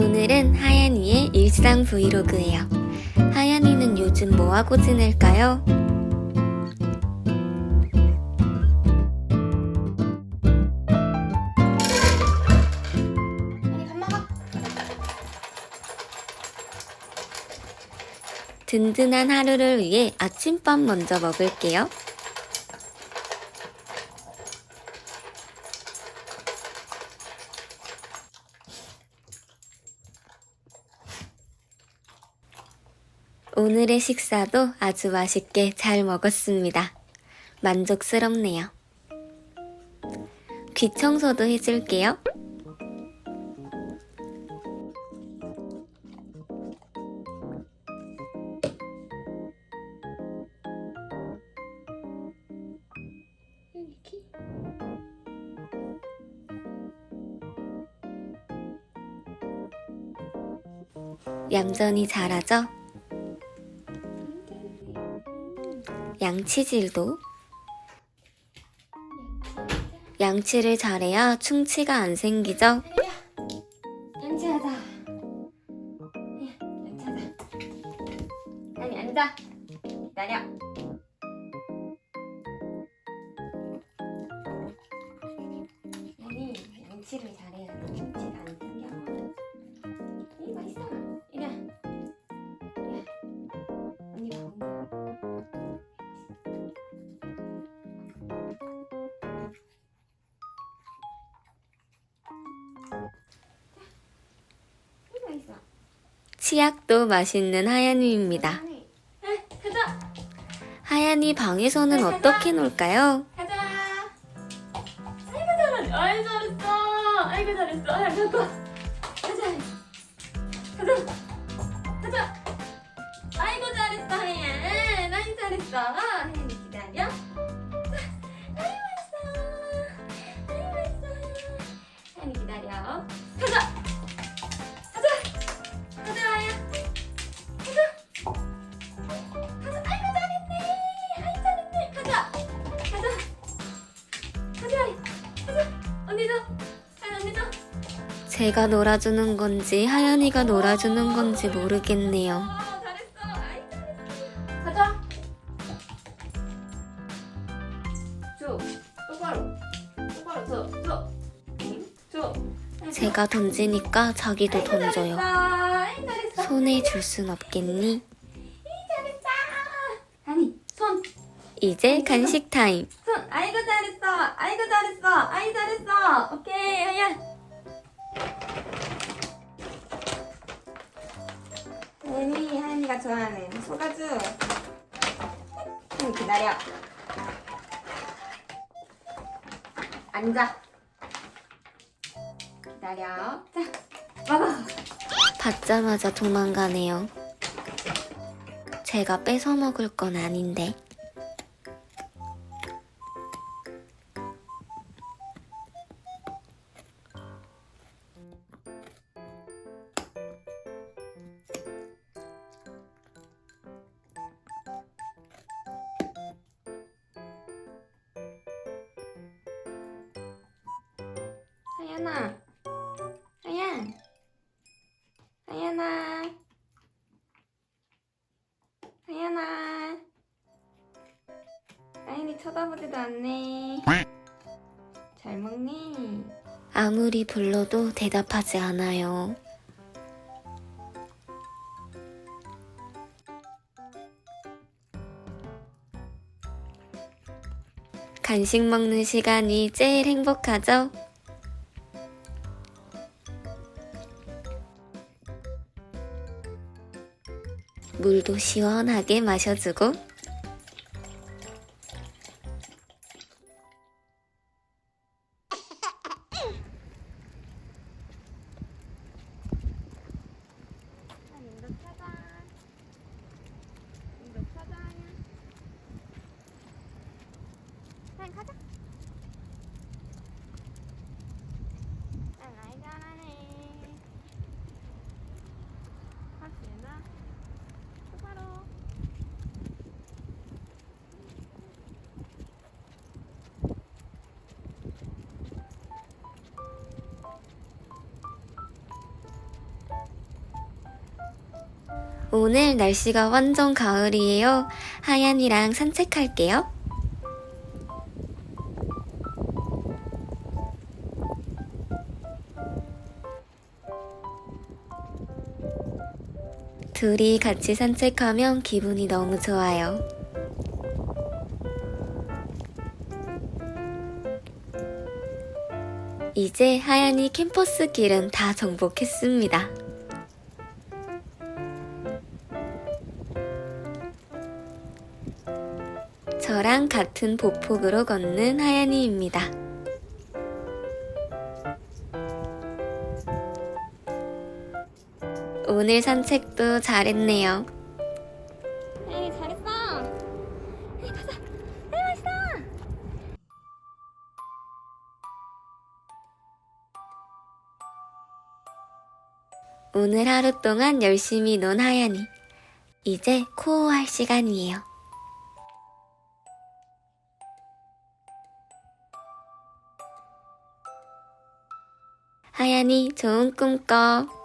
오늘은 하연이의 일상 브이로그예요. 하연이는 요즘 뭐하고 지낼까요? 든든한 하루를 위해 아침밥 먼저 먹을게요. 오늘의 식사도 아주 맛있게 잘 먹었습니다. 만족스럽네요. 귀 청소도 해줄게요. 얌전히 잘하죠? 양치질도 양치를 잘해야 충치가 안 생기죠? 양치하자. 예, 양치하자. 아니 앉아. 기다려. 아니 양치를 잘해야 충치가 안 치약도 맛있는 하얀이입니다. 하얀이 방에서는 어떻게 놀까요? 가자. 아이고 잘하네. 아이고 잘했어. 아이고 잘했어. 아이고 가자. 가자. 가자. 아이고 잘했어 하얀. 많이 잘했어. 하얀이 기다려. 아이고 맛있어. 아이고 맛있어. 하얀이 기다려. 언니도. 하얀 언니도. 제가 놀아주는 건지 하연이가 놀아주는 건지 모르겠네요. 어, 잘했어. 아이 잘했어. 가자. 줘. 똑바로. 똑바로 줘. 줘. 응? 줘. 제가 던지니까 자기도 던져요. 아이 잘했어. 손에 줄 순 없겠니? 아니 손. 이제 간식 타임. 손. 아이고 잘했어. 아이고 잘했어. 아이 잘했어. 오케이 하야. 하연이 하연이가 좋아하는 소가죽. 하연이 기다려. 앉아. 기다려. 자, 먹어. 받자마자 도망가네요. 제가 뺏어 먹을 건 아닌데. 하연아. 하연. 하연아. 하연아. 하연이 쳐다보지도 않네. 잘 먹니? 아무리 불러도 대답하지 않아요. 간식 먹는 시간이 제일 행복하죠? 물도 시원하게 마셔주고 오늘 날씨가 완전 가을이에요. 하얀이랑 산책할게요. 둘이 같이 산책하면 기분이 너무 좋아요. 이제 하얀이 캠퍼스 길은 다 정복했습니다. 저랑 같은 보폭으로 걷는 하얀이입니다. 오늘 산책도 잘했네요. 에이 잘했어. 에이 가자. 에이 맛있어. 오늘 하루 동안 열심히 논 하얀이. 이제 코어할 시간이에요. 하얀이 좋은 꿈 꿔.